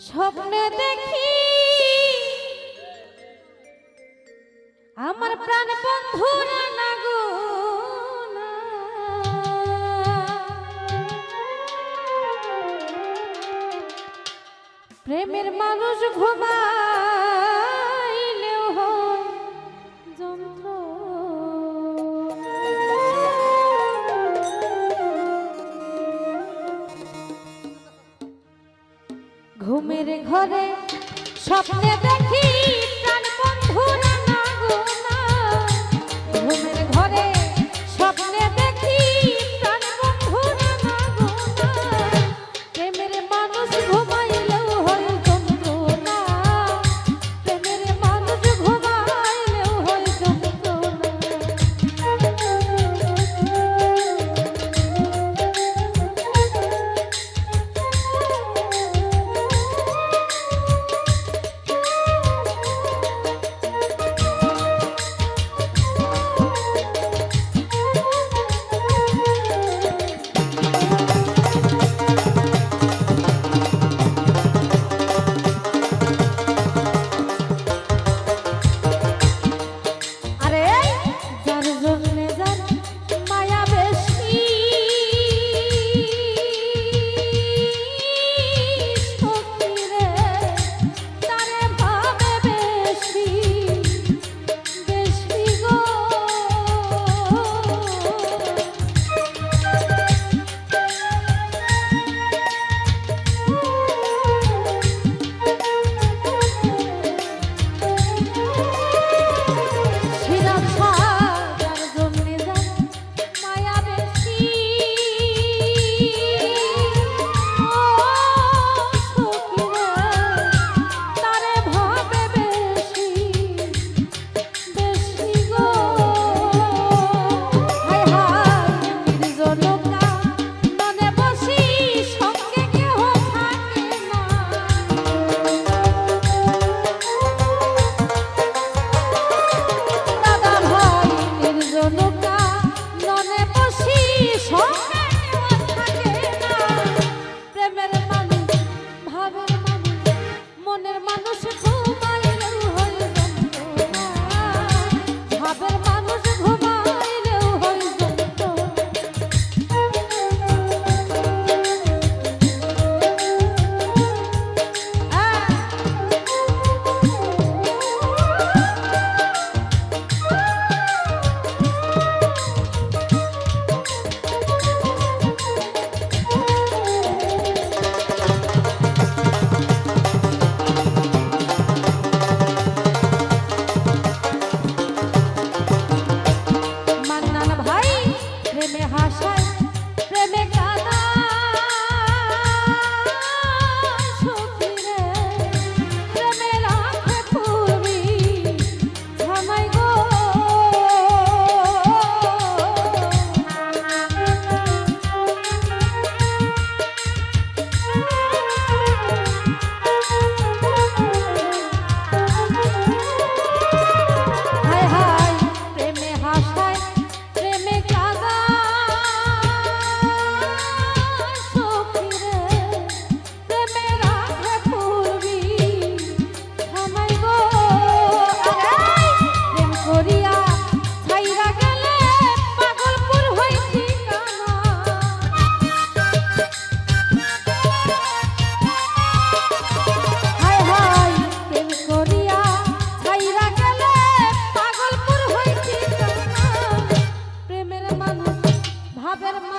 স্বপ্নে দেখি আমার প্রাণ বন্ধু ঘরে স্বপ্নে দেখি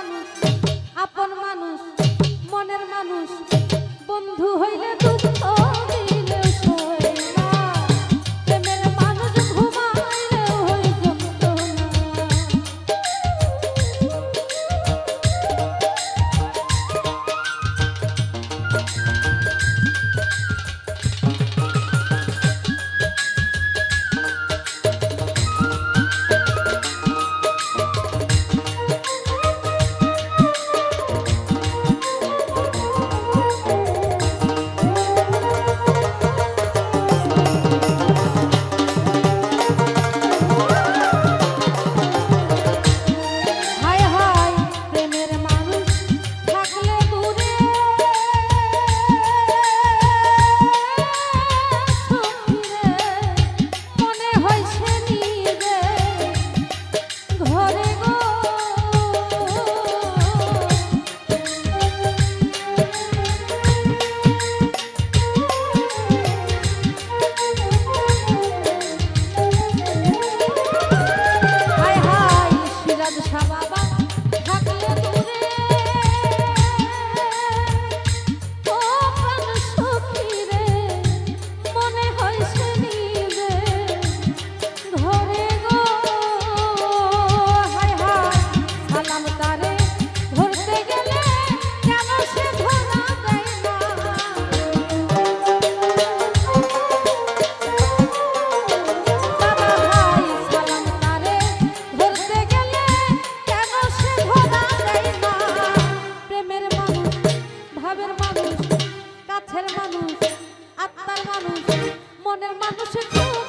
মানুষ আপন মানুষ মনের মানুষ বন্ধু হইলে দুঃখ মনের মানুষ ঘুমাই